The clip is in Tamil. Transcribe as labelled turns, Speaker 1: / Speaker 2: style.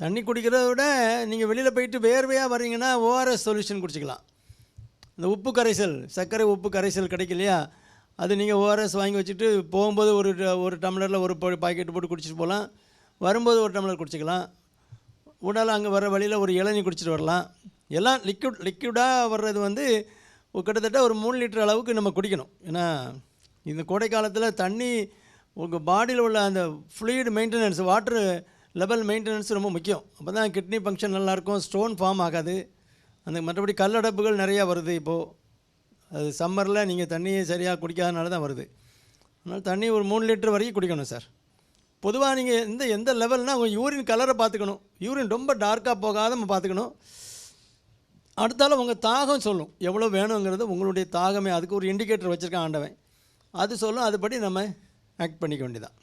Speaker 1: தண்ணி குடிக்கிறத விட நீங்கள் வெளியில் போயிட்டு வேர்வையாக வரீங்கன்னா ஓஆர்எஸ் சொல்யூஷன் குடிச்சிக்கலாம். இந்த உப்பு கரைசல் சர்க்கரை உப்பு கரைசல் கிடைக்கலையா அது நீங்கள் ஓஆர்எஸ் வாங்கி வச்சுட்டு போகும்போது ஒரு ட- ஒரு டம்ளரில் ஒரு பாக்கெட் போட்டு குடிச்சிட்டு போகலாம். வரும்போது ஒரு டம்ளர் குடிச்சிக்கலாம். உடல் அங்கே வர வழியில் ஒரு இளநீ குடிச்சிட்டு வரலாம். எல்லாம் லிக்விட் லிக்விடாக வர்றது வந்து கிட்டத்தட்ட ஒரு மூணு லிட்டர் அளவுக்கு நம்ம குடிக்கணும். ஏன்னா இந்த கோடை காலத்தில் தண்ணி உங்கள் பாடியில் உள்ள அந்த fluid maintenance water level maintenance ரொம்ப முக்கியம். அப்போ தான் கிட்னி ஃபங்க்ஷன் நல்லாயிருக்கும் ஸ்டோன் ஃபார்ம் ஆகாது. அந்த மற்றபடி கல்லடைப்புகள் நிறையா வருது இப்போது அது சம்மரில் நீங்கள் தண்ணியை சரியாக குடிக்காதனால தான் வருது. அதனால் தண்ணி ஒரு மூணு லிட்டர் வரைக்கும் குடிக்கணும் சார். பொதுவாக நீங்கள் எந்த எந்த லெவல்னால் உங்கள் யூரின் கலரை பார்த்துக்கணும். யூரின் ரொம்ப டார்க்காக போகாத நம்ம பார்த்துக்கணும். அடுத்தால உங்கள் தாகம் சொல்லும். எவ்வளோ வேணுங்கிறது உங்களுடைய தாகமே. அதுக்கு ஒரு இண்டிகேட்டர் வச்சுருக்கான் ஆண்டவன். அது சொல்லும். அதுபடி நம்ம ஆக்ட் பண்ணிக்க வேண்டியதான்